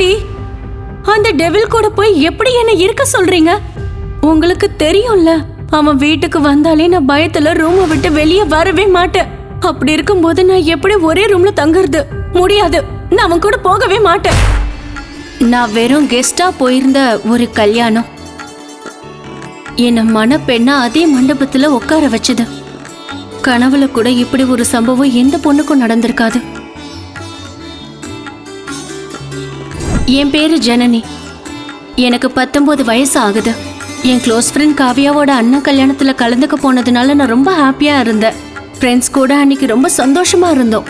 Aunty அந்த devil கூட போய் எப்படி என்ன இருக்க சொல்றீங்க? உங்களுக்கு தெரியும்ல அவன் வீட்டுக்கு வந்தாலே நான் பயத்துல ரூமை விட்டு வெளியே வரவே மாட்டேன். அப்படி இருக்கும்போது நான் எப்படி ஒரே ரூம்ல தங்குறது? முடியாது நான் அவன் கூட போகவே மாட்டேன். நான் வெறும் கெஸ்டா போயிருந்த ஒரு கல்யாணம். என்ன மணப்பெண்ணா அதே மண்டபத்துல உட்கார வச்சது. கனவுல கூட இப்படி ஒரு சம்பவம் எந்த பொண்ணுக்கும் நடந்திருக்காது. என் பேரு ஜனனி. எனக்கு பத்தொன்பது வயசு ஆகுது. என் க்ளோஸ் ஃப்ரெண்ட் காவியாவோட அண்ணன் கல்யாணத்துல கலந்துக்க போனதுனால நான் ரொம்ப ஹாப்பியா இருந்தேன். ஃப்ரெண்ட்ஸ் கூட அன்னைக்கு ரொம்ப சந்தோஷமா இருந்தோம்.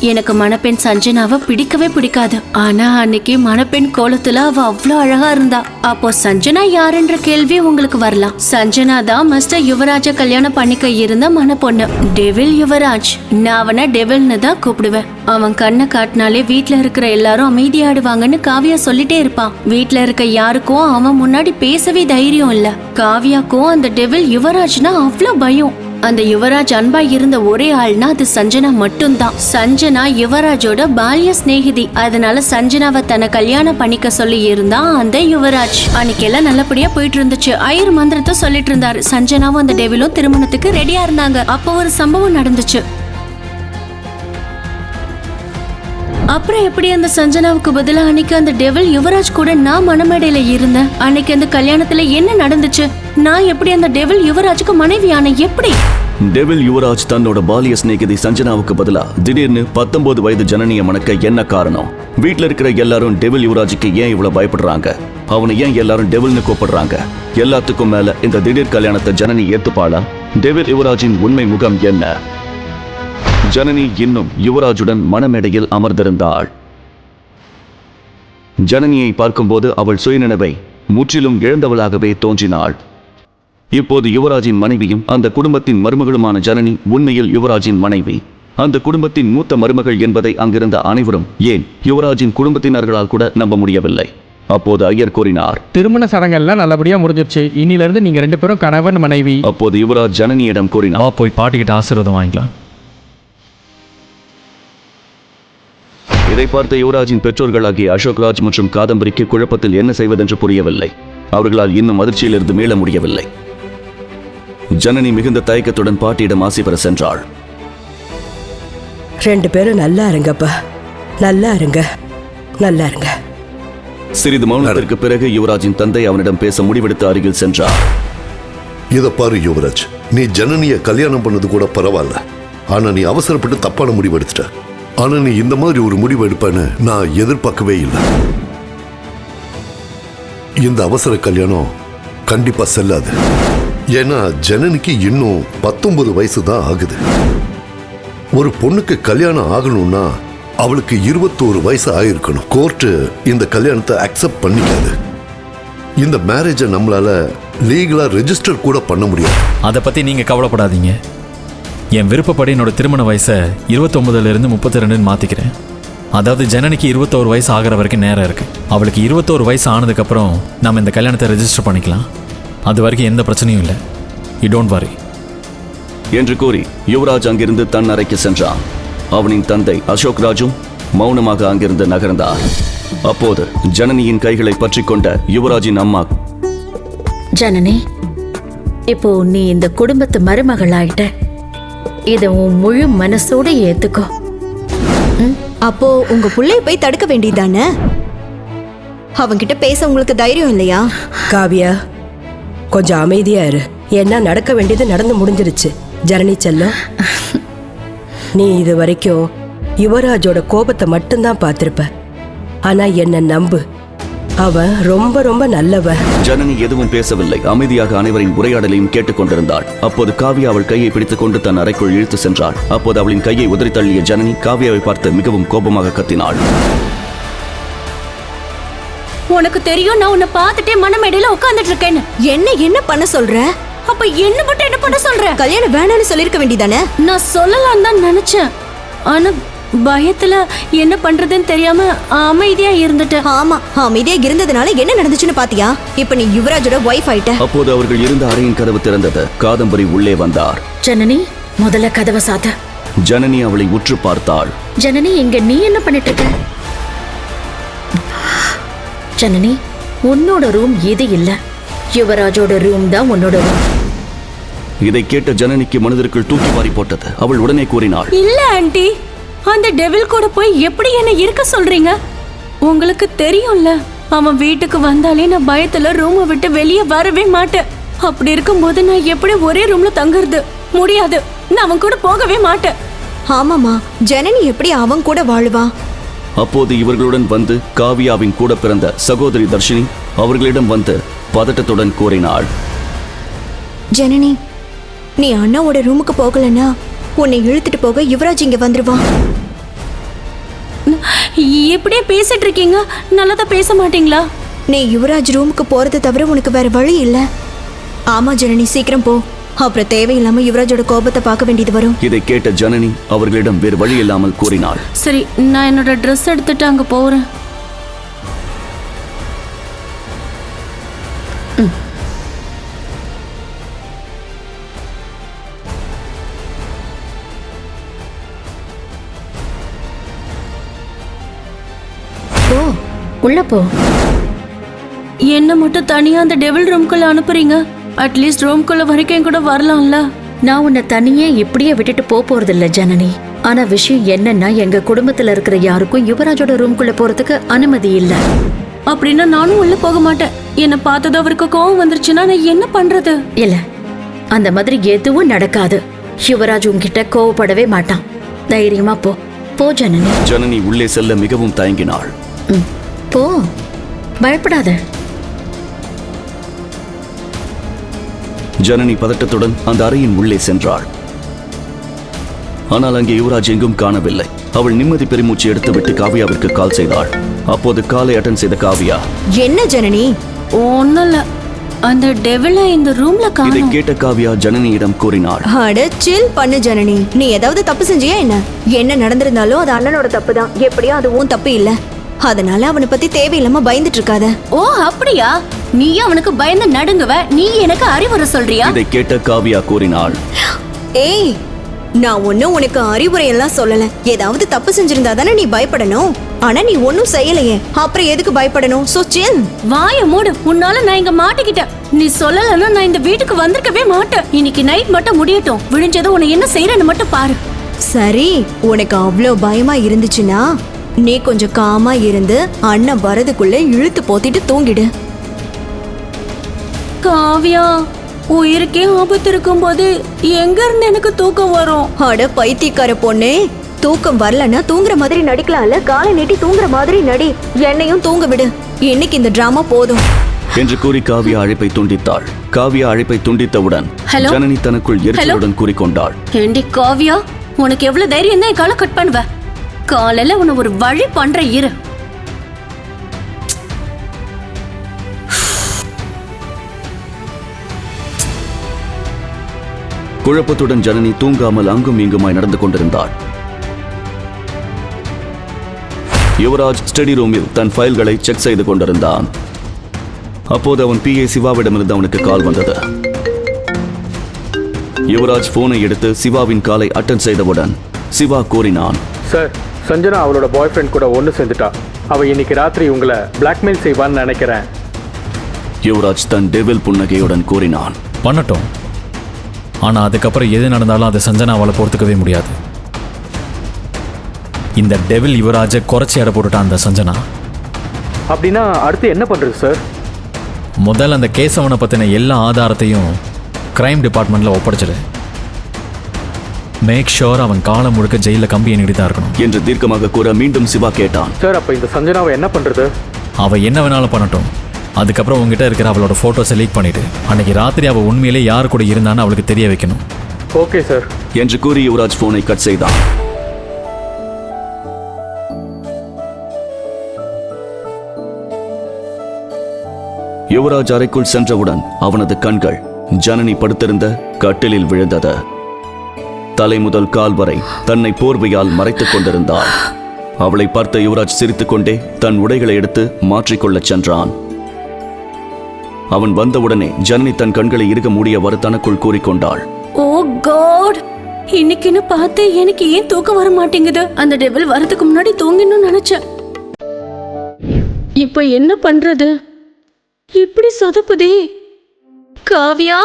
எனக்கு மணப்பெண் சஞ்சனாவை பிடிக்கவே பிடிக்காது. ஆனா அன்னைக்கு மணப்பெண் கோலத்துல அவ அவ்வளோ அழகா இருந்தா. அப்போ சஞ்சனா யாருன்ற கேள்வி உங்களுக்கு வரலாம். சஞ்சனா தான் மஸ்டர் யுவராஜ கல்யாணம் பண்ணிக்க இருந்த மணப்பொண்ணு. டெவில் யுவராஜ். நான் அவனை டெவில்னு தான் கூப்பிடுவேன். அவன் கண்ணை காட்டினாலே வீட்டுல இருக்கிற எல்லாரும் அமைதியாடுவாங்கன்னு காவியா சொல்லிட்டே இருப்பான். வீட்டுல இருக்க யாருக்கும் அவன் முன்னாடி பேசவே தைரியம் இல்ல. காவியாக்கும் அந்த டெவில் யுவராஜ்னா அவ்வளோ பயம். அந்த யுவராஜ் அன்பா இருந்த ஒரே ஆள்னா அது சஞ்சனா மட்டும்தான். சஞ்சனா யுவராஜோட பால்ய சிநேகிதி. அதனால சஞ்சனாவை தன்னை கல்யாணம் பண்ணிக்க சொல்லி இருந்தான் அந்த யுவராஜ். அன்னைக்கெல்லாம் நல்லபடியா போயிட்டு இருந்துச்சு ஐயர் மந்திரத்தை சொல்லிட்டு இருந்தாரு சஞ்சனாவும் அந்த டெவிலும் திருமணத்துக்கு ரெடியா இருந்தாங்க. அப்போ ஒரு சம்பவம் நடந்துச்சு. அப்புறம் எப்படி அந்த சஞ்சனாவுக்கு பதிலா அன்னைக்கு அந்த டெவில் யுவராஜ் கூட நான் மணமேடையில இருந்தேன். அன்னைக்கு அந்த கல்யாணத்துல என்ன நடந்துச்சு? நான் எப்படி அந்த டெவில் யுவராஜுக்கு மனைவியான எப்படி? டெவில் யுவராஜ் தன்னோட பாலிய சிநேகிதி சஞ்சனாவுக்கு பதிலா திடீர்னு பத்தொன்பது வயது ஜனனிய மணக்க என்ன காரணம்? வீட்ல இருக்கிற எல்லாரும் டெவில் யுவராஜுக்கு ஏன் இவ்வளவு பயப்படுறாங்க? அவனை ஏன் எல்லாரும் டெவில்னு கூப்பிடுறாங்க? எல்லாத்துக்கும் மேல இந்த திடீர் கல்யாணத்தை ஜனனி ஏத்துப்பாளா? டெவில் யுவராஜின் உண்மை முகம் என்ன? ஜனனி இன்னும் யுவராஜுடன் மணமேடையில் அமர்ந்திருந்தாள். ஜனனியை பார்க்கும்போது அவள் சுயநினைவை முற்றிலும் இழந்தவளாகவே தோன்றினாள். இப்போது யுவராஜின் மனைவியும் அந்த குடும்பத்தின் மருமகளுமான ஜனனி உண்மையில் யுவராஜின் மனைவி. அந்த குடும்பத்தின் மூத்த மருமகள் என்பதை அங்கிருந்த அனைவரும் ஏன் யுவராஜின் குடும்பத்தினர்களால் கூட நம்ப முடியவில்லை? அப்போது ஐயர் கூறினார். திருமண சடங்கெல்லாம் நல்லபடியாக முடிஞ்சிருச்சு. இன்னிலிருந்து நீங்கள் ரெண்டு பேரும் கணவன் மனைவி. அப்போது யுவராஜ் ஜனனியிடம் கூறினார். வா போய் பாட்டிக்கிட்ட ஆசீர்வாதம் வாங்கிக்கலாம். இதை பார்த்த யுவராஜின் பெற்றோர்களாகிய அசோக்ராஜ் மற்றும் காதம்பரிக்கு குழப்பத்தில் என்ன செய்வதென்று புரியவில்லை. அவர்களால் இன்னும் அதிர்ச்சியிலிருந்து மீள முடியவில்லை. ஜனனி மிகுந்த தயக்கத்துடன் பாட்டியிடம் ஆசை பெற சென்றாள். ரெண்டு பேரும் நல்லா இருங்கப்பா. நல்லா இருங்க. நல்லா இருங்க. சிறிது மௌனத்திற்கு பிறகு யுவராஜின் தந்தை அவனிடம் பேச முடிவெடுத்து அருகில் சென்றார். இத பாரு யுவராஜ். நீ ஜனனிய கல்யாணம் பண்ணது கூட பரவாயில்ல. ஆனா நீ அவசரப்பட்டு தப்பான முடிவு எடுத்துட்ட. ஆனா நீ இந்த மாதிரி ஒரு முடிவு எடுப்பேன்னு நான் எதிர்பார்க்கவே இல்லை. இந்த அவசர கல்யாணம் கண்டிப்பா செல்லாது. ஏன்னா ஜனனிக்கு இன்னும் பத்தொன்பது வயசு தான் ஆகுது. ஒரு பொண்ணுக்கு கல்யாணம் ஆகணும்னா அவளுக்கு இருபத்தோரு வயசு ஆயிருக்கணும். கோர்ட்டு இந்த கல்யாணத்தை அக்செப்ட் பண்ணிக்காது. இந்த மேரேஜை நம்மளால லீகலா ரெஜிஸ்டர் கூட பண்ண முடியாது. அதை பற்றி நீங்கள் கவலைப்படாதீங்க. என் விருப்பப்படி என்னோட திருமண வயசை இருபத்தொம்பதுலேருந்து முப்பத்தி ரெண்டுன்னு மாற்றிக்கிறேன் அதாவது ஜனனிக்கு இருபத்தோரு வயசு ஆகிற வரைக்கும் நேரம் இருக்குது அவளுக்கு இருபத்தோரு வயசு ஆனதுக்கப்புறம் நம்ம இந்த கல்யாணத்தை ரெஜிஸ்டர் பண்ணிக்கலாம். அது வரைக்கும் எந்த பிரச்சனையும் இல்லை. யூ டோன்ட் வரி என்று கூறி யுவராஜ் அங்கிருந்து தன் அறைக்கு சென்றான். அவனின் தந்தை அசோக் ராஜும் மௌனமாக அங்கிருந்து நகர்ந்தார். அப்போது ஜனனியின் கைகளை பற்றிக்கொண்ட யுவராஜின் அம்மா ஜனனி இப்போ நீ இந்த குடும்பத்து மருமகளாயிட்ட இத உன் முழு மனசோட ஏத்துக்கோ. அப்போ உங்க புள்ளைய போய் தடுக்க வேண்டியதானே அவன்கிட்ட பேச உங்களுக்கு தைரியம் இல்லையா? காவியா கொஞ்சம் அமைதியா இரு. என்ன நடக்க வேண்டியது நடந்து முடிஞ்சிருச்சு. ஜனனி செல்லம் நீ இது வரைக்கும் யுவராஜோட கோபத்தை மட்டும்தான் பார்த்திருப்ப. ஆனா என்ன நம்பு. அவன் ரொம்ப ரொம்ப நல்லவன். ஜனனி எதுவும் பேசவில்லை. அமைதியாக அனைவரின் உரையாடலையும் கேட்டுக்கொண்டிருந்தாள். அப்போது காவியா அவள் கையை பிடித்துக் கொண்டு தன் அறைக்குள் இழுத்து சென்றாள். அப்போது அவளின் கையை உதறி தள்ளிய ஜனனி காவியாவை பார்த்து மிகவும் கோபமாக கத்தினாள். உனக்கு தெரியும் நான் உன்னை பார்த்துட்டே மனமேடையில உட்கார்ந்துட்டு இருக்கேன்னு. என்ன என்ன பண்ண சொல்ற? அப்ப என்ன மட்டும் என்ன பண்ண சொல்ற? கல்யாணம் வேணாம்னு சொல்லிருக்க வேண்டியதானே? நான் சொல்லலாம் தான் நினைச்சேன். ஆனா பயத்துல என்ன பண்றதுன்னு தெரியாம அமைதியா இருந்துட்டேன் ஆமா அமைதியா இருந்ததுனால என்ன நடந்துச்சுன்னு பாத்தியா? இப்ப நீ யுவராஜோட ஒய்ஃப் ஆயிட்ட. அப்போது அவர்கள் இருந்த அறையின் கதவு திறந்தது. காதம்பரி உள்ளே வந்தார். ஜனனி முதல்ல கதவை சாத்த. ஜனனி அவளை உற்று பார்த்தாள். ஜனனி இங்க நீ என்ன பண்ணிட்டு இருக்க ஜனனி உன்னோட ரூம் இது இல்ல. யுவராஜோட ரூம் தான் உன்னோட ரூம் இதை கேட்ட ஜனனிக்கு மனதிற்குள் தூக்கி வாரி போட்டது. அவள் உடனே கூறினாள். இல்ல ஆண்டி. அந்த டெவில் கூட போய் எப்படி என்ன இருக்க சொல்றீங்க? உங்களுக்கு தெரியும்ல அவன் வீட்டுக்கு வந்தாலே நான் பயத்துல ரூமை விட்டு வெளியே வரவே மாட்டேன். அப்படி இருக்கும்போது நான் எப்படி ஒரே ரூம்ல தங்குறது? முடியாது நான் அவன் கூட போகவே மாட்டேன். ஆமாமா ஜனனி எப்படி அவன் கூட வாழுவா? அப்போது இவர்களுடன் வந்து காவியாவின் கூட பிறந்த சகோதரி தர்ஷினி அவர்களிடம் வந்து பதட்டத்துடன் கூறினாள். ஜனனி நீ அண்ணாவோட ரூமுக்கு போகலன்னா உன்னை இழுத்துட்டு போக யுவராஜ் இங்க வந்துருவான். இப்படியே பேசிட்டு இருக்கீங்க? நல்லதா பேச மாட்டீங்களா? நீ யுவராஜ் ரூமுக்கு போறது தவிர உனக்கு வேற வழி இல்ல. ஆமா ஜனனி சீக்கிரம் போ. அப்புறம் தேவையில்லாம யுவராஜோட கோபத்தை பார்க்க வேண்டியது வரும். இதை கேட்ட ஜனனி அவர்களிடம் வேறு வழி இல்லாமல் கூறினாள். சரி நான் என்னோட ட்ரெஸ் எடுத்துட்டு அங்க போறேன். உள்ள போ. என்ன மட்டும் தனியா அந்த டெவில் ரூம்குள்ள அனுப்புறீங்க? அட்லீஸ்ட் ரூம்குள்ள வரைக்கும் என் கூட வரலாம்ல. நான் உன்னை தனியே இப்படியே விட்டுட்டு போக போறதில்ல ஜனனி. ஆனா விஷயம் என்னன்னா எங்க குடும்பத்துல இருக்கிற யாருக்கும் யுவராஜோட ரூம்குள்ள போறதுக்கு அனுமதி இல்ல. அப்படின்னா நானும் உள்ள போக மாட்டேன். என்ன பார்த்தது அவருக்கு கோவம் வந்துருச்சுன்னா நான் என்ன பண்றது? இல்ல. அந்த மாதிரி எதுவும் நடக்காது. யுவராஜ் உன்கிட்ட கோவப்படவே மாட்டான். தைரியமா போ. போ ஜனனி. ஜனனி உள்ளே செல்ல மிகவும் தயங்கினாள். ம், போ. பயப்படாத. ஜனனி பதட்டத்துடன் அந்த அறையின் உள்ளே சென்றாள். ஆனால் அங்கே யுவராஜ் எங்கும் காணவில்லை. அவள் நிம்மதி பெருமூச்சு எடுத்துவிட்டு காவியாவிற்கு கால் செய்தாள். அப்போது காலை அட்டன் செய்த காவியா என்ன ஜனனி? ஒன்னும் அந்த டெவில இந்த ரூம்ல இதை காணோம். கேட்ட காவியா ஜனனியிடம் கூறினாள். அட சில் பண்ணு ஜனனி. நீ ஏதாவது தப்பு செஞ்சியா என்ன? என்ன நடந்திருந்தாலும் அது அண்ணனோட தப்பு தான் எப்படியோ அது உன் தப்பு இல்ல. அதனால அவனை பத்தி தேவையில்லாம பயந்துட்டு இருக்காத. ஓ அப்படியா? நீ அவனுக்கு பயந்து நடுங்குவ? நீ எனக்கு அறிவுரை சொல்றியா? இதை கேட்ட காவியா கூறினாள். ஏய் நான் ஒன்னும் உனக்கு அறிவுரை எல்லாம் சொல்லல. ஏதாவது தப்பு செஞ்சிருந்தா தானே நீ பயப்படணும்? ஆனா நீ ஒன்னும் செய்யலையே. அப்புறம் எதுக்கு பயப்படணும்? சோ சில் வாய மூடு. உன்னால நான் இங்க மாட்டிக்கிட்டேன். நீ சொல்லலன்னா நான் இந்த வீட்டுக்கு வந்திருக்கவே மாட்டேன். இன்னைக்கு நைட் மட்டும் முடியட்டும். விடிஞ்சதும் உன்னை என்ன செய்யறேன்னு மட்டும் பாரு. சரி உனக்கு அவ்வளோ பயமா இருந்துச்சுன்னா நீ கொஞ்சம் காமா இருந்து அண்ணன் வரதுக்குள்ள இழுத்து போத்திட்டு தூங்கிடு. காவியா உயிருக்கே ஆபத்து இருக்கும்போது எங்க இருந்து எனக்கு தூக்கம் வரும்? அட பைத்தியக்கார பொண்ணே தூக்கம் வரலன்னா தூங்குற மாதிரி நடிக்கலாம்ல? காலை நீட்டி தூங்குற மாதிரி நடி என்னையும் தூங்க விடு. இன்னைக்கு இந்த டிராமா போதும். என்று கூறி காவியா அழைப்பை துண்டித்தாள். காவியா அழைப்பை துண்டித்தவுடன் ஹலோ? ஜனனி தனக்குள் எரிச்சலுடன் கூறிக்கொண்டாள். ஏண்டி காவியா உனக்கு எவ்வளவு தைரியம் தான் என் காலை கட் பண்ணுவ? காலையில உன்னை ஒரு வழி பண்ற இரு. குழப்பத்துடன் ஜனனி தூங்காமல் அங்கும் இங்குமாய் நடந்து கொண்டிருந்தாள். யுவராஜ் ஸ்டடி ரூமில் தன் ஃபைல்களை செக் செய்து கொண்டிருந்தான். அப்போது அவன் பிஏ சிவாவிடமிருந்து அவனுக்கு கால் வந்தது. யுவராஜ் போனை எடுத்து சிவாவின் காலை அட்டன் செய்தவுடன் சிவா கூறினான். சார் சஞ்சனா அவளோட பாய் ஃப்ரெண்ட் கூட ஒன்று சேர்ந்துட்டா. அவள் இன்னைக்கு ராத்திரி உங்களை பிளாக்மெயில் செய்வான்னு நினைக்கிறேன். யுவராஜ் தன் டெவில் புன்னகையுடன் கூறினான். பண்ணட்டும். ஆனா அதுக்கப்புறம் எது நடந்தாலும் அதை சஞ்சனாவால பொறுத்துக்கவே முடியாது. இந்த டெவில் யுவராஜை குறைச்சி எடை போட்டுட்டான் அந்த சஞ்சனா. அப்படின்னா அடுத்து என்ன பண்ணுறது சார் முதல்ல அந்த கேசவனை பற்றின எல்லா ஆதாரத்தையும் கிரைம் டிபார்ட்மெண்ட்டில் ஒப்படைச்சிடு. மேக் ஷோர் அவன் காலம் முழுக்க ஜெயிலில் கம்பி எண்ணிட்டு தான் இருக்கணும். என்று தீர்க்கமாக கூற மீண்டும் சிவா கேட்டான். சார் அப்போ இந்த சஞ்சனாவை என்ன பண்ணுறது அவள் என்ன வேணாலும் பண்ணட்டும். அதுக்கப்புறம் உங்ககிட்ட இருக்கிற அவளோட ஃபோட்டோஸை லீக் பண்ணிட்டு அன்னைக்கு ராத்திரி அவள் உண்மையிலே யார் கூட இருந்தான்னு அவளுக்கு தெரிய வைக்கணும். ஓகே சார் என்று கூறி யுவராஜ் போனை கட் செய்தான். யுவராஜ் அறைக்குள் சென்றவுடன் அவனது கண்கள் ஜனனி படுத்திருந்த கட்டிலில் விழுந்தது. தலை முதல் கால் வரை தன்னை போர்வையால் மறைத்துக் கொண்டிருந்தாள் அவளை பார்த்த யுவராஜ் சிரித்துக்கொண்டே தன் உடைகளை எடுத்து மாற்றிக்கொள்ளச் சென்றான். அவன் வந்தவுடனே ஜனனி தன் கண்களை இறுக மூடியவாறு தனக்குள் கூறிக்கொண்டாள். ஓ காட்! இன்னைக்குன்னு பார்த்து எனக்கு ஏன் தூக்கம் வர மாட்டேங்குது? அந்த டெவில் வரதுக்கு முன்னாடி தூங்கிடணும்னு நினைச்சேன். இப்போ என்ன பண்றது? இப்படி சொதப்புதே. காவியா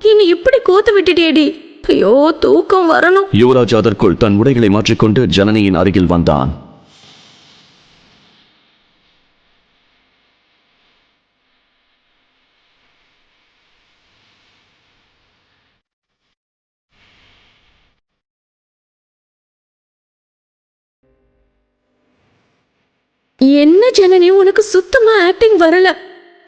இனி இப்படி கோத்து விட்டுட்டேடி ஐயோ தூக்கம் வரணும். யுவராஜ் அதற்குள் தன் உடைகளை மாற்றிக்கொண்டு ஜனனியின் அருகில் வந்தான். என்ன ஜனனி உனக்கு சுத்தமா ஆக்டிங் வரல.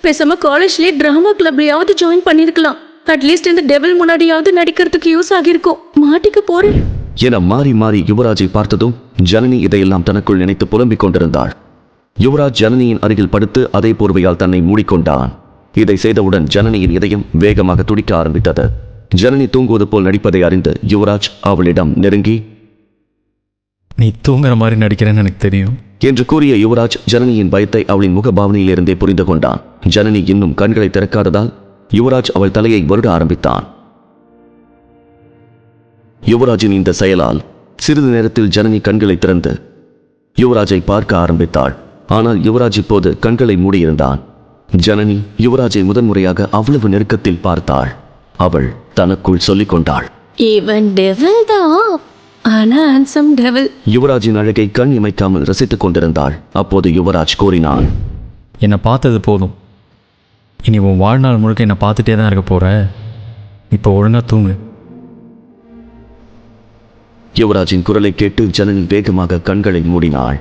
பேசாம காலேஜ்லயே டிராமா கிளப்லயாவது ஜாயின் பண்ணிருக்கலாம். அட்லீஸ்ட் இந்த டெவில் முன்னாடியாவது நடிக்கிறதுக்கு யூஸ் ஆகியிருக்கும். மாட்டிக்க போறேன். என மாறி மாறி யுவராஜை பார்த்ததும் ஜனனி இதையெல்லாம் தனக்குள் நினைத்து புலம்பிக் கொண்டிருந்தாள். யுவராஜ் ஜனனியின் அருகில் படுத்து அதே போர்வையால் தன்னை மூடிக்கொண்டான். இதை செய்தவுடன் ஜனனியின் இதயம் வேகமாக துடிக்க ஆரம்பித்தது. ஜனனி தூங்குவது போல் நடிப்பதை அறிந்து யுவராஜ் அவளிடம் நெருங்கி நீ தூங்குற மாதிரி நடிக்கிறேன்னு எனக்கு தெரியும். என்று கூறிய யுவராஜ் ஜனனியின் பயத்தை அவளின் முகபாவனையிலிருந்தே புரிந்து கொண்டான். ஜனனி இன்னும் கண்களை திறக்காததால் யுவராஜ் அவள் தலையை வருட ஆரம்பித்தான். யுவராஜின் இந்த செயலால் சிறிது நேரத்தில் ஜனனி கண்களை திறந்து யுவராஜை பார்க்க ஆரம்பித்தாள். ஆனால் யுவராஜ் இப்போது கண்களை மூடியிருந்தான். ஜனனி யுவராஜை முதன்முறையாக அவ்வளவு நெருக்கத்தில் பார்த்தாள். அவள் தனக்குள் சொல்லிக் கொண்டாள். இவன் டெவில் தான். ஆனா டெவில் யுவராஜின் அழகை கண் இமைக்காமல் ரசித்துக் கொண்டிருந்தாள். அப்போது யுவராஜ் கூறினான். என்னை பார்த்தது போதும். இனி உன் வாழ்நாள் முழுக்க என்னை பார்த்துட்டே தான் இருக்க போற. இப்போ ஒழுங்கா தூங்கு. யுவராஜின் குரலை கேட்டு ஜனனி வேகமாக கண்களை மூடினாள்.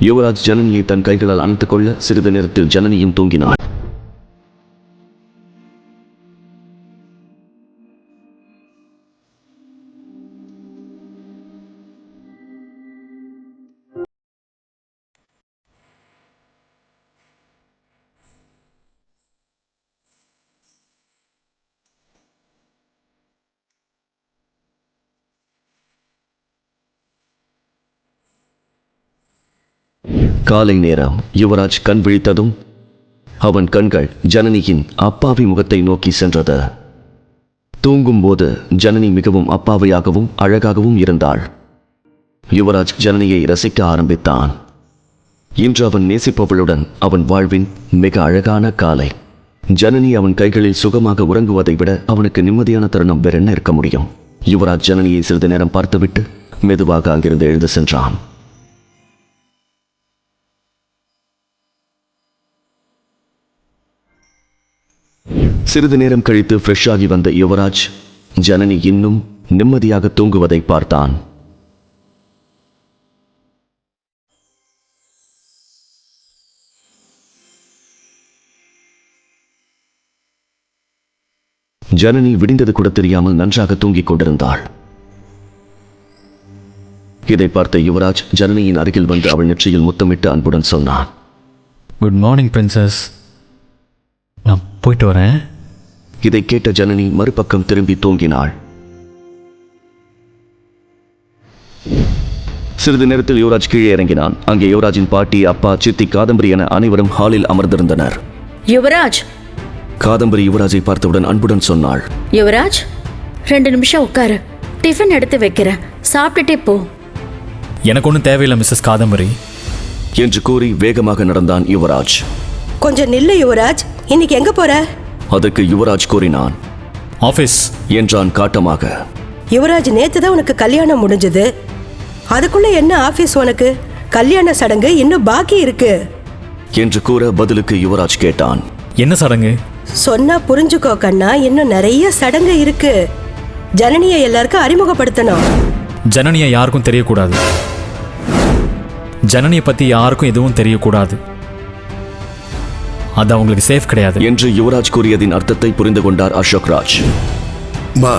யுவராஜ் ஜனனியை தன் கைகளால் அணைத்துக் கொள்ள சிறிது நேரத்தில் ஜனனியும் தூங்கினாள். காலை நேரம் யுவராஜ் கண் விழித்ததும் அவன் கண்கள் ஜனனியின் அப்பாவி முகத்தை நோக்கி சென்றது. தூங்கும்போது ஜனனி மிகவும் அப்பாவியாகவும் அழகாகவும் இருந்தாள். யுவராஜ் ஜனனியை ரசிக்க ஆரம்பித்தான். இன்று அவன் நேசிப்பவளுடன் அவன் வாழ்வின் மிக அழகான காலை. ஜனனி அவன் கைகளில் சுகமாக உறங்குவதை விட அவனுக்கு நிம்மதியான தருணம் வேறென்ன இருக்க முடியும்? யுவராஜ் ஜனனியை சிறிது நேரம் பார்த்துவிட்டு மெதுவாக அங்கிருந்து எழுந்து சென்றான். சிறிது நேரம் கழித்து ஃப்ரெஷ்ஷாகி வந்த யுவராஜ் ஜனனி இன்னும் நிம்மதியாக தூங்குவதை பார்த்தான். ஜனனி விடிந்தது கூட தெரியாமல் நன்றாக தூங்கிக் கொண்டிருந்தாள். இதை பார்த்த யுவராஜ் ஜனனியின் அருகில் வந்து அவள் நெற்றியில் முத்தமிட்டு அன்புடன் சொன்னான். குட் மார்னிங் பிரின்சஸ் நான் போயிட்டு வரேன். இதை கேட்ட ஜனனி மறுபக்கம் திரும்பி தூங்கினாள். சிறிது நேரத்தில் யுவராஜ் கீழே இறங்கினான். அங்கே யுவராஜின் பாட்டி அப்பா சித்தி காதம்பரி என அனைவரும் ஹாலில் அமர்ந்திருந்தனர். யுவராஜ்! காதம்பரி யுவராஜை பார்த்தவுடன் அன்புடன் சொன்னாள். யுவராஜ்! ரெண்டு நிமிஷம் உட்காரு. டிஃபன் எடுத்து வைக்கிறேன். சாப்பிட்டுட்டே போ. எனக்கு ஒன்றும் தேவையில்லை மிஸ்ஸஸ் காதம்பரி. என்று கூறி வேகமாக நடந்தான் யுவராஜ். கொஞ்சம் நில்லு யுவராஜ். இன்னைக்கு எங்க போற? அதற்கு யுவராஜ் கூறினான் ஆஃபீஸ். என்றான் காட்டமாக. யுவராஜ் நேத்து தான் உனக்கு கல்யாணம் முடிஞ்சது. அதுக்குள்ள என்ன ஆபீஸ் உனக்கு? கல்யாண சடங்கு இன்னும் பாக்கி இருக்கு. என்று கூற பதிலுக்கு யுவராஜ் கேட்டான். என்ன சடங்கு? சொன்னா புரிஞ்சுக்கோ கண்ணா இன்னும் நிறைய சடங்கு இருக்கு. ஜனனியை எல்லாருக்கும் அறிமுகப்படுத்தணும். ஜனனியை யாருக்கும் தெரியக்கூடாது. ஜனனியை பற்றி யாருக்கும் எதுவும் தெரியக்கூடாது. அது அவங்களுக்கு சேஃப் கிடையாது. என்று யுவராஜ் கூறியதின் அர்த்தத்தை புரிந்து கொண்டார் அசோக் ராஜ். மா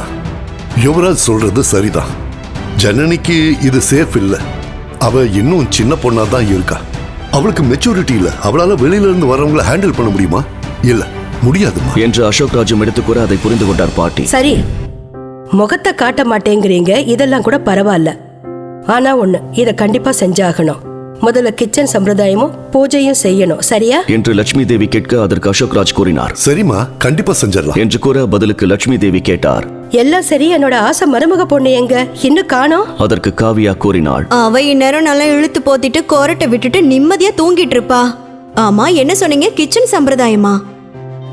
யுவராஜ் சொல்றது சரிதான். ஜனனிக்கு இது சேஃப் இல்ல. அவ இன்னும் சின்ன பொண்ணா தான் இருக்கா. அவளுக்கு மெச்சூரிட்டி இல்ல. அவளால வெளியில இருந்து வரவங்கள ஹேண்டில் பண்ண முடியுமா? இல்ல முடியாதுமா? என்று அசோக் ராஜும் எடுத்துக் கூற அதை புரிந்து கொண்டார் பாட்டி. சரி முகத்தை காட்ட மாட்டேங்கிறீங்க. இதெல்லாம் கூட பரவாயில்ல. ஆனா ஒண்ணு இத கண்டிப்பா செஞ்சாகணும். முதல்ல கிச்சன் சம்பிரதாயமும் பூஜையும் செய்யணும். சரியா? என்று லட்சுமி தேவி கேட்க அதற்கு அசோக் ராஜ் கூறினார். சரிம்மா கண்டிப்பா செஞ்சிடலாம். என்று கூற பதிலுக்கு லட்சுமி தேவி கேட்டார். எல்லாம் சரி என்னோட ஆசை மருமக பொண்ணு எங்க? இன்னும் காணோம்? அதற்கு காவியா கூறினாள். அவ இந்நேரம் நல்லா இழுத்து போத்திட்டு கோரட்டை விட்டுட்டு நிம்மதியா தூங்கிட்டு இருப்பா. ஆமா என்ன சொன்னீங்க? கிச்சன் சம்பிரதாயமா?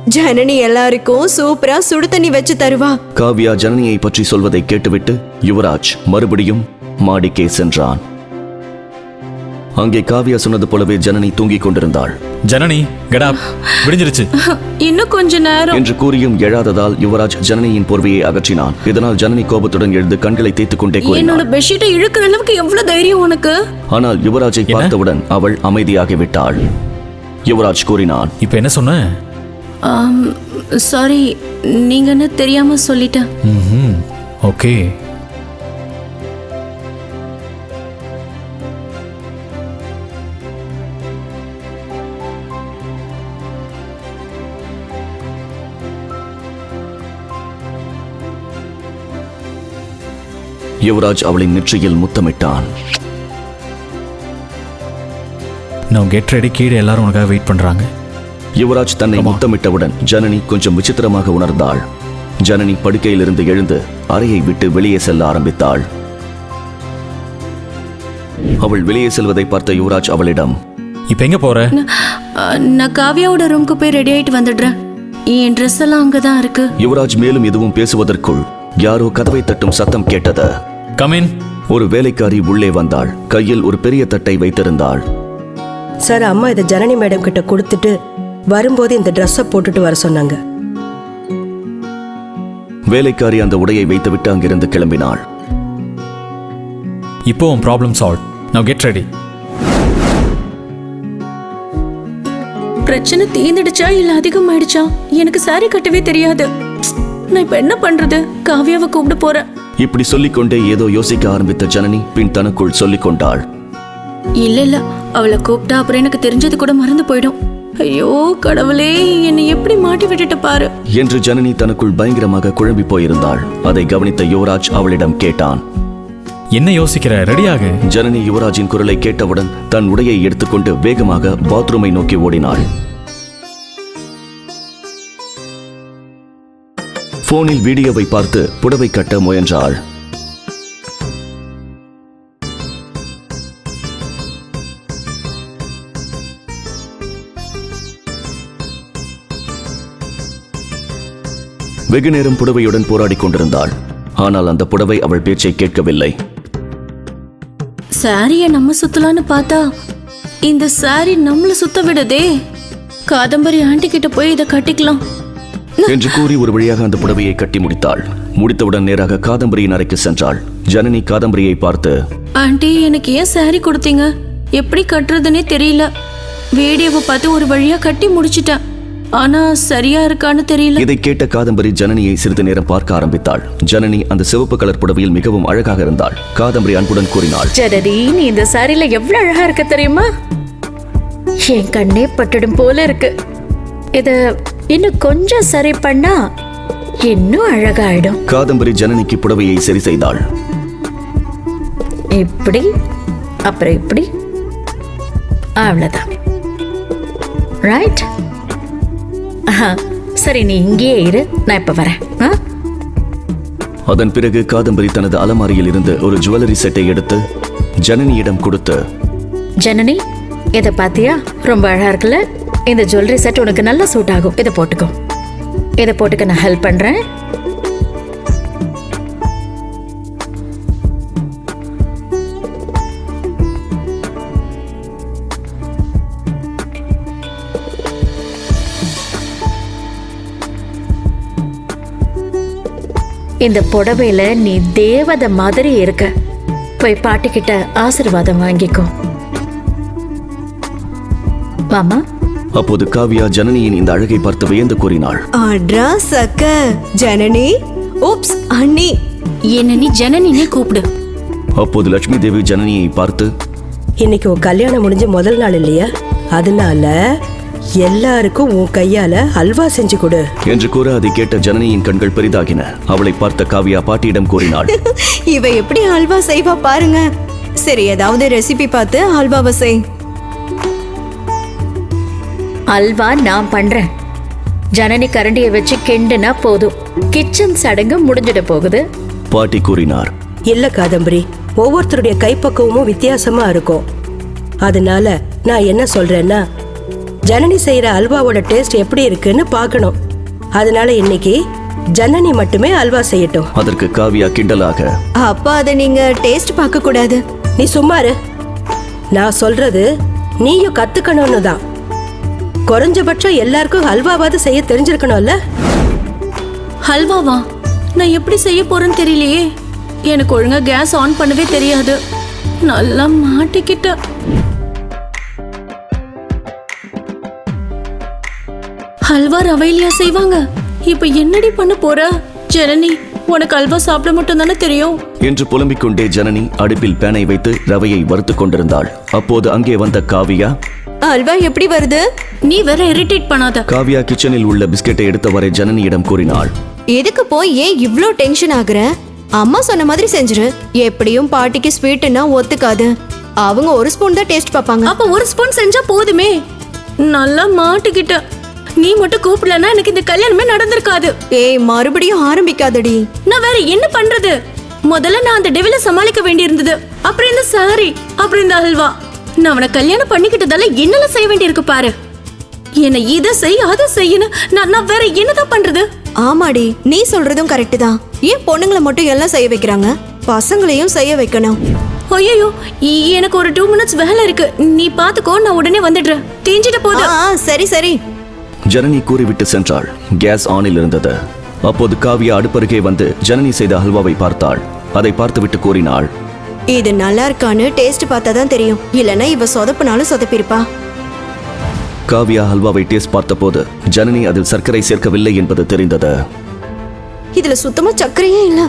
ஜனனி எல்லாருக்கும் சூப்பரா சுடு தண்ணி வச்சு தருவா. காவ்யா ஜனனியை பற்றி சொல்வதை கேட்டுவிட்டு யுவராஜ் மறுபடியும் மாடிக்கே சென்றான். அங்கே காவ்யா சொன்னது போலவே ஜனனி தூங்கிக் கொண்டிருந்தாள். ஜனனி கெடா விடிஞ்சிருச்சு. இன்னும் கொஞ்ச நேரம். என்று கூறியும் எழாததால் யுவராஜ் ஜனனியின் போர்வையை அகற்றினான். இதனால் ஜனனி கோபத்துடன் எழுந்து கண்களை தேய்த்துக் கொண்டே என்னோட பெட்ஷீட்டை இழுக்கிற அளவுக்கு எவ்வளவு தைரியம் உனக்கு? ஆனால் யுவராஜை பார்த்தவுடன் அவள் அமைதியாகிவிட்டாள் யுவராஜ் கூறினான். இப்போ என்ன சொன்ன? சாரி நீங்கன்னு தெரியாம சொல்லிட்டேன். ஓகே. யுவராஜ் அவளின் நெற்றியில் முத்தமிட்டான். நான் கெட் ரெடி கீழே எல்லாரும் உனக்காக வெயிட் பண்ணுறாங்க யுவராஜ் தன்னை முத்தமிட்டவுடன் ஜனனி கொஞ்சம் விசித்திரமாக உணர்ந்தாள். ஜனனி படுக்கையிலிருந்து எழுந்து அறையை விட்டு வெளியே செல்ல ஆரம்பித்தாள். அவள் வெளியே செல்வதை பார்த்த யுவராஜ் அவளிடம் இப்போ எங்கே போற? நான் காவ்யாவோட ரூம்க்கு போய் ரெடி ஆயிட்டு வந்துடுறேன். என் ட்ரெஸ் எல்லாம் அங்கதான் இருக்கு. யுவராஜ் மேலும் எதுவும் பேசுவதற்குள் யாரோ கதவை தட்டும் சத்தம் கேட்டது. கமின் ஒரு வேலைக்காரி உள்ளே வந்தாள். கையில் ஒரு பெரிய தட்டை வைத்திருந்தாள். சார் அம்மா இதை ஜனனி மேடம் கிட்ட கொடுத்துட்டு வரும்போது இந்த ட்ரெஸ்ஸை போட்டுட்டு வர சொன்னாங்க. வேலைக்காரி அந்த உடையை வைத்துவிட்டு அங்கிருந்து கிளம்பினாள். இப்போ உன் ப்ராப்ளம் சால்வ் நான் கெட் ரெடி பிரச்சனை தீர்ந்துடுச்சா இல்ல அதிகமாயிடுச்சா? எனக்கு சாரி கட்டவே தெரியாது. நான் இப்ப என்ன பண்றது? காவ்யாவை கூப்பிட போறேன். இப்படி சொல்லிக்கொண்டே ஏதோ யோசிக்க ஆரம்பித்த ஜனனி பின் தனக்குள் சொல்லிக் கொண்டாள் இல்ல இல்ல அவளை கூப்பிட்டா அப்புறம் எனக்கு தெரிஞ்சது கூட மறந்து போயிடும். ஐயோ கடவுளே என்னை எப்படி மாட்டி விட்டுட்டு பாரு. என்று ஜனனி தனக்குள் பயங்கரமாக குழம்பி போயிருந்தாள். அதை கவனித்த யுவராஜ் அவளிடம் கேட்டான். என்ன யோசிக்கிற? ரெடியாகு? ஜனனி யுவராஜின் குரலை கேட்டவுடன் தன் உடையை எடுத்துக்கொண்டு வேகமாக பாத்ரூமை நோக்கி ஓடினாள். போனில் வீடியோவை பார்த்து புடவை கட்ட முயன்றாள். வெகு நேரம் புடவையுடன் போராடிக் கொண்டிருந்தாள். ஆனால் அந்த புடவை அவள் பேச்சை கேட்கவில்லை. சாரிய நம்ம சுத்தலான்னு பார்த்தா இந்த சாரி நம்மள சுத்த விடுதே. காதம்பரி ஆண்டி கிட்ட போய் இதை கட்டிக்கலாம். என்று கூறி ஒரு வழியாக அந்த புடவையை கட்டி முடித்தாள். முடித்தவுடன் நேராக காதம்பரியின் அறைக்கு சென்றாள். ஜனனி காதம்பரியை பார்த்து ஆண்டி எனக்கு ஏன் சாரி கொடுத்தீங்க? எப்படி கட்டுறதுனே தெரியல. வீடியோவை பார்த்து ஒரு வழியா கட்டி முடிச்சிட்டேன். ஆனா சரியா இருக்கான்னு தெரியல. இதை கேட்ட காதம்பரி ஜனனியை சிறிது நேரம் பார்க்க ஆரம்பித்தாள். ஜனனி அந்த சிவப்பு கலர் புடவையில் மிகவும் அழகாக இருந்தாள். காதம்பரி அன்புடன் கூறினாள் ஜனனி நீ இந்த சாரில எவ்வளவு அழகா இருக்க தெரியுமா? என் கண்ணே பட்டுடும் போல இருக்கு. இத இன்னும் கொஞ்சம் சரி பண்ணா இன்னும் அழகாயிடும். காதம்பரி ஜனனிக்கு புடவையை சரி செய்தாள். இப்படி அப்புறம் இப்படி. அவ்வளவுதான். ரைட் சரி நீ இங்கேயே இரு. நான் இப்ப வரேன். ஆ? அதன் பிறகு காதம்பரி தனது அலமாரியில் இருந்து ஒரு ஜுவல்லரி செட்டை எடுத்து ஜனனியிடம் கொடுத்து ஜனனி இதை பாத்தியா? ரொம்ப அழகா இருக்குல்ல? இந்த ஜுவல்லரி செட் உனக்கு நல்லா சூட் ஆகும். இதை போட்டுக்கோ. இதை போட்டுக்க நான் ஹெல்ப் பண்றேன். இந்த புடவையில நீ தேவதை மாதிரி இருக்க. போய் பாட்டிக்கிட்ட ஆசீர்வாதம் வாங்கிக்கோ. மாமா அப்போது காவியா ஜனனியின் இந்த அழகை பார்த்து வியந்து கூறினாள். அட்ரா சக்க ஜனனி. ஓப்ஸ் அண்ணி. என்ன நீ ஜனனினே கூப்பிடு. அப்போது லட்சுமி தேவி ஜனனியை பார்த்து இன்னைக்கு உன் கல்யாணம் முடிஞ்சு முதல் நாள் இல்லையா? அதனால எல்லாருக்கும் உன் கையால அல்வா செஞ்சு கொடு. என்று கூற அதை கேட்ட ஜனனியின் கண்கள் பெரிதாகின. அவளை பார்த்த காவியா பாட்டியிடம் கூறினாள். இவ எப்படி ஹல்வா செய்வா பாருங்க. சரி ஏதாவது ரெசிபி பார்த்து ஹல்வாவை செய். அல்வா நான் பண்றேன். ஜனனி கரண்டியை வச்சு கிண்டுனா போதும். கிச்சன் சடங்கு முடிஞ்சிட போகுது. பாட்டி கூறினார். இல்ல காதம்பரி ஒவ்வொருத்தருடைய கைப்பக்குவமும் வித்தியாசமா இருக்கும். அதனால நான் என்ன சொல்றேன்னா ஜனனி செய்யற அல்வாவோட டேஸ்ட் எப்படி இருக்குன்னு பார்க்கணும். அதனால இன்னைக்கு ஜனனி மட்டுமே அல்வா செய்யட்டும். அதற்கு காவியா கிண்டலாக. அப்பா அதை நீங்க டேஸ்ட் பார்க்க கூடாது நீ சும்மா இரு. நான் சொல்றது நீயும் கத்துக்கணும்னு தான். குறைஞ்சபட்சம் எல்லாருக்கும் அல்வாவாவது செய்ய தெரிஞ்சிருக்கணும்ல? ஹல்வாவா? நான் எப்படி செய்ய போறேன்னு தெரியலையே. எனக்கு ஒழுங்கா கேஸ் ஆன் பண்ணவே தெரியாது. நல்லா மாட்டிக்கிட்டேன் ஹல்வா ரவையிலையா செய்வாங்க? இப்ப என்னடி பண்ண போற? ஜனனி உனக்கு அல்வா சாப்பிட மட்டும் தானே தெரியும்? என்று புலம்பிக் கொண்டே ஜனனி அடுப்பில் பேனை வைத்து ரவையை வறுத்துக் கொண்டிருந்தாள். அப்போது அங்கே வந்த காவியா அல்வா எப்படி வருது? நீ வேற இரிட்டேட் பண்ணாத. காவியா கிச்சனில் உள்ள பிஸ்கெட்டை எடுத்தவரை ஜனனியிடம் கூறினாள். எதுக்கு போய் ஏன் இவ்ளோ டென்ஷன் ஆகுற? அம்மா சொன்ன மாதிரி செஞ்சிரு. எப்படியும் பாட்டிக்கு ஸ்வீட்டுன்னா ஒத்துக்காது. அவங்க ஒரு ஸ்பூன் தான் டேஸ்ட் பார்ப்பாங்க. அப்ப ஒரு ஸ்பூன் செஞ்சா போதுமே. நல்லா மாட்டிக்கிட்ட. நீ மட்டும் கூப்பிடலன்னா எனக்கு இந்த கல்யாணமே நடந்திருக்காது. ஏய் மறுபடியும் ஆரம்பிக்காதடி. நான் வேற என்ன பண்றது? முதல்ல நான் அந்த டெவில சமாளிக்க வேண்டியிருந்தது. அப்புறம் இந்த சாரி அப்புறம் இந்த அல்வா. நான் அவனை கல்யாணம் பண்ணிக்கிட்டதால என்னெல்லாம் செய்ய வேண்டியிருக்கு பாரு. என்ன இதை செய் அதை செய்யணும் நான் நான் வேற என்னதான் பண்றது? ஆமாடி நீ சொல்றதும் கரெக்ட் தான். ஏன் பொண்ணுங்களை மட்டும் எல்லாம் செய்ய வைக்கிறாங்க? பசங்களையும் செய்ய வைக்கணும். ஐயோ எனக்கு ஒரு டூ மினிட்ஸ் வேலை இருக்கு. நீ பாத்துக்கோ நான் உடனே வந்துடுறேன். தேஞ்சிட்ட ஆ போதும் ஆ, சரி சரி. ஜனனி கூறிவிட்டு சென்றாள். கேஸ் ஆனில் இருந்தது. அப்போது காவியா அடுப்பருகே வந்து ஜனனி செய்த ஹல்வாவை பார்த்தாள். அதை பார்த்துவிட்டு கூறினாள் இது நல்லா இருக்கான்னு டேஸ்ட் பார்த்தா தான் தெரியும். இல்லனா இவ சொதப்புனாலும் சொதப்பிருப்பா காவியா ஹல்வாவை டேஸ்ட் பார்த்தபோது ஜனனி அதில் சர்க்கரை சேர்க்கவில்லை என்பது தெரிந்தது. இதுல சுத்தமா சர்க்கரையே இல்ல.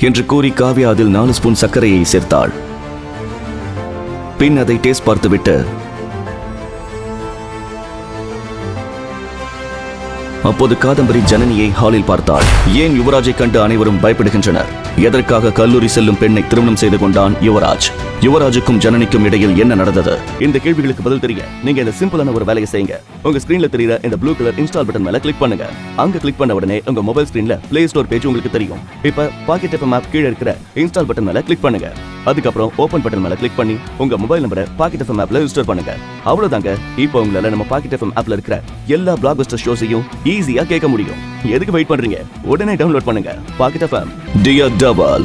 என்று கூறி காவியா அதில் நாலு ஸ்பூன் சர்க்கரையை சேர்த்தாள். பின் அதை டேஸ்ட் பார்த்துவிட்டு அப்போது காதம்பரி ஜனனியை ஹாலில் பார்த்தாள். ஏன் யுவராஜை கண்டு அனைவரும் பயப்படுகின்றனர்? எதற்காக கல்லூரி செல்லும் பெண்ணை திருமணம் செய்து கொண்டான் யுவராஜ்? யுவராஜுக்கும் ஜனனிக்கும் இடையில் என்ன நடந்தது? இந்த கேள்விகளுக்கு பதில் தெரிய நீங்க இந்த சிம்பிளான ஒரு வேலையை செய்யுங்க. உங்க ஸ்கிரீன்ல தெரியுற இந்த ப்ளூ கலர் இன்ஸ்டால் பட்டன் மேல கிளிக் பண்ணுங்க. அங்க கிளிக் பண்ண உடனே உங்க மொபைல் ஸ்கிரீன்ல பிளே ஸ்டோர் பேஜ் உங்களுக்கு தெரியும். இப்ப பாக்கெட் எஃப்எம் ஆப் கீழே இருக்கிற இன்ஸ்டால் பட்டன் மேல கிளிக் பண்ணுங்க. அதுக்கப்புறம் ஓபன் பட்டன் மேல கிளிக் பண்ணி உங்க மொபைல் நம்பரை பாக்கெட் எஃப்எம் ஆப்ல ரெஜிஸ்டர் பண்ணுங்க. அவ்வளவுதாங்க. இப்போ உங்களால நம்ம பாக்கெட் எஃப்எம் ஆப்ல இருக்கிற எல்லா பிளாக் பஸ்டர் ஷோஸையும் ஈஸியா கேட்க முடியும். எதுக்கு வெயிட் பண்றீங்க? உடனே டவுன்லோட் பண்ணுங்க. Packet FM dear double